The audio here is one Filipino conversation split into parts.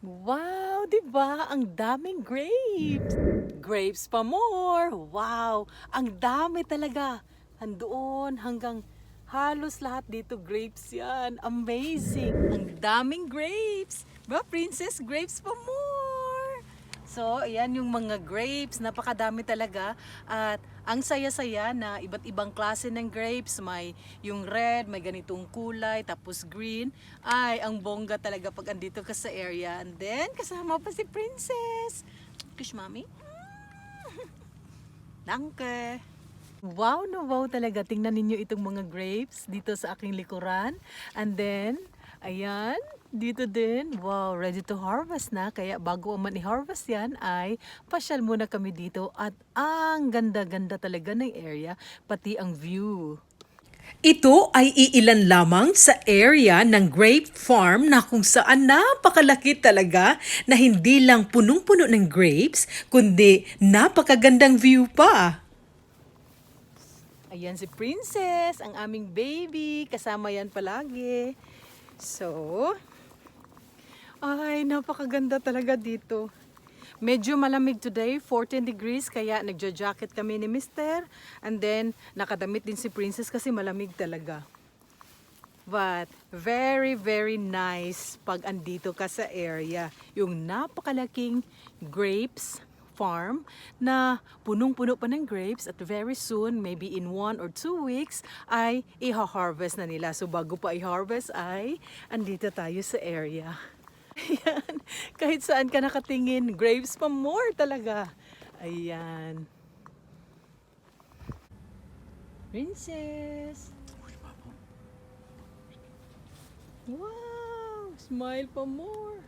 Wow, 'di ba? Ang daming grapes. Grapes pa more. Wow, ang dami talaga. Andoon hanggang halos lahat dito grapes 'yan. Amazing. Ang daming grapes. Ba, princess, grapes pa more. So, ayan yung mga grapes. Napakadami talaga. At ang saya-saya na iba't ibang klase ng grapes. May yung red, may ganitong kulay, tapos green. Ay, ang bongga talaga pag andito ka sa area. And then, kasama pa si Princess. Kiss, Mami. Danke. Wow no wow talaga. Tingnan ninyo itong mga grapes dito sa aking likuran. And then, ayan, dito din. Wow, ready to harvest na. Kaya bago man i-harvest yan ay pasyal muna kami dito. At ang ganda-ganda talaga ng area, pati ang view. Ito ay iilan lamang sa area ng grape farm na kung saan napakalaki talaga na hindi lang punong-puno ng grapes, kundi napakagandang view pa. Ayan si Princess, ang aming baby. Kasama yan palagi. So, ay, napakaganda talaga dito. Medyo malamig today, 14 degrees, kaya nagja-jacket kami ni Mister. And then, nakadamit din si Princess kasi malamig talaga. But, very, very nice pag andito ka sa area. Yung napakalaking grapes farm na punong-puno pa ng grapes at very soon, maybe in one or two weeks, ay iha-harvest na nila. So bago pa i-harvest ay andito tayo sa area. Ayan. Kahit saan ka nakatingin, grapes pa more talaga. Ayan. Princess. Wow! Smile pa more.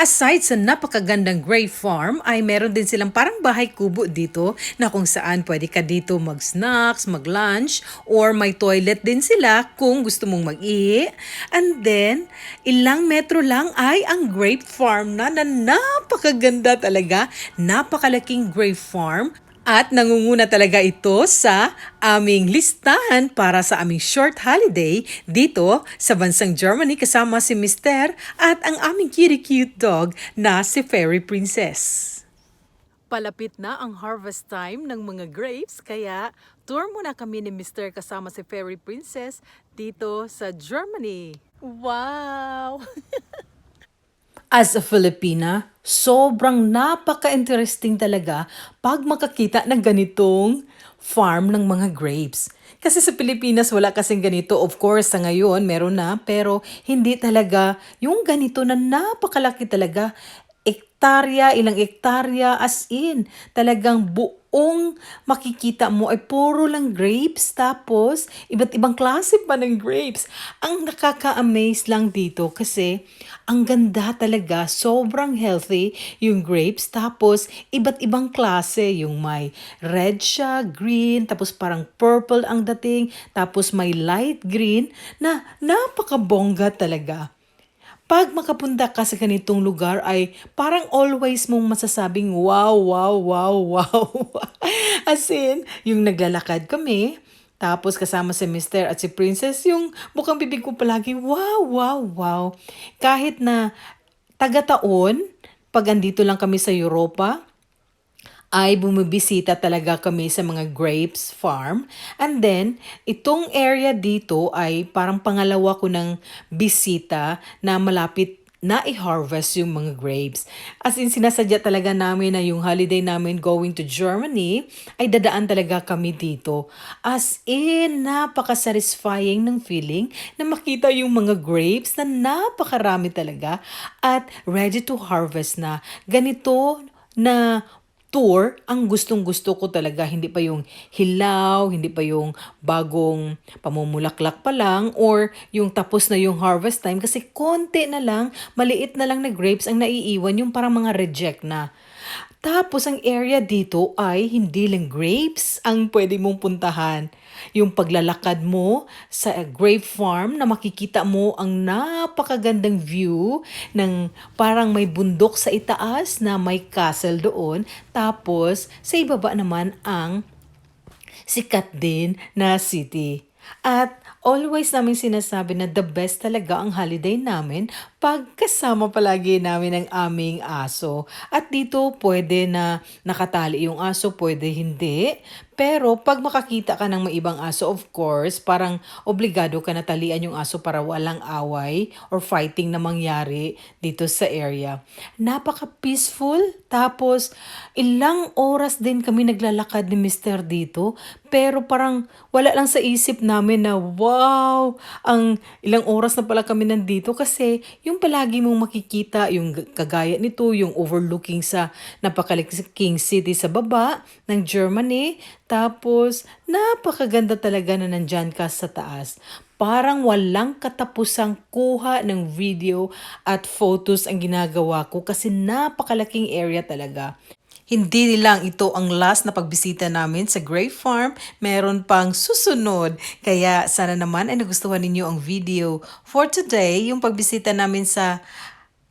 Aside sa napakagandang grape farm, ay meron din silang parang bahay kubo dito na kung saan pwede ka dito mag-snacks, mag-lunch, or may toilet din sila kung gusto mong mag-ihi. And then, ilang metro lang ay ang grape farm na na napakaganda talaga. Napakalaking grape farm at nangunguna talaga ito sa aming listahan para sa aming short holiday dito sa bansang Germany kasama si Mister at ang aming cutie cute dog na si Fairy Princess. Palapit na ang harvest time ng mga grapes, kaya tour muna kami ni Mr. kasama si Fairy Princess dito sa Germany. Wow! As a Filipina, sobrang napaka-interesting talaga pag makakita ng ganitong farm ng mga grapes. Kasi sa Pilipinas wala kasing ganito. Of course, sa ngayon meron na, pero hindi talaga yung ganito na napakalaki talaga. Ektarya, ilang ektarya, as in, talagang buong makikita mo ay puro lang grapes. Tapos, iba't ibang klase pa ng grapes. Ang nakaka-amaze lang dito kasi ang ganda talaga, sobrang healthy yung grapes. Tapos, iba't ibang klase. Yung may red siya, green, tapos parang purple ang dating, tapos may light green na napakabongga talaga. Pag makapunta ka sa ganitong lugar ay parang always mong masasabing wow, wow, wow, wow. As in, yung naglalakad kami, tapos kasama si Mr. at si Princess, yung bukang bibig ko palagi, wow, wow, wow. Kahit na taga-taon, pag andito lang kami sa Europa, ay bumibisita talaga kami sa mga grapes farm. And then, itong area dito ay parang pangalawa ko ng bisita na malapit na i-harvest yung mga grapes. As in, sinasadya talaga namin na yung holiday namin going to Germany ay dadaan talaga kami dito. As in, napaka-satisfying ng feeling na makita yung mga grapes na napakarami talaga at ready to harvest na. Ganito na tour, ang gustong-gusto ko talaga, hindi pa yung hilaw, hindi pa yung bagong pamumulaklak pa lang, or yung tapos na yung harvest time, kasi konti na lang, maliit na lang na grapes ang naiiwan, yung parang mga reject na. Tapos ang area dito ay hindi lang grapes ang pwede mong puntahan. Yung paglalakad mo sa grape farm na makikita mo ang napakagandang view ng parang may bundok sa itaas na may castle doon. Tapos sa ibaba naman ang sikat din na city. At always namin sinasabi na the best talaga ang holiday namin pag kasama palagi namin ang aming aso. At dito pwede na nakatali yung aso, pwede hindi. Pero pag makakita ka ng may ibang aso, of course, parang obligado ka na talian yung aso para walang away or fighting na mangyari dito sa area. Napaka-peaceful. Tapos, ilang oras din kami naglalakad ni Mr. dito. Pero parang wala lang sa isip namin na, wow, ang ilang oras na pala kami nandito kasi yung palagi mong makikita, yung kagaya nito, yung overlooking sa napakalaking city sa baba ng Germany. Tapos, napakaganda talaga na nandyan ka sa taas. Parang walang katapusang kuha ng video at photos ang ginagawa ko kasi napakalaking area talaga. Hindi lang ito ang last na pagbisita namin sa Grape Farm. Meron pang susunod. Kaya sana naman ay nagustuhan ninyo ang video for today, yung pagbisita namin sa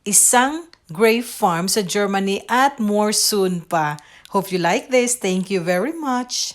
isang grape farm sa Germany at more soon pa. Hope you like this. Thank you very much.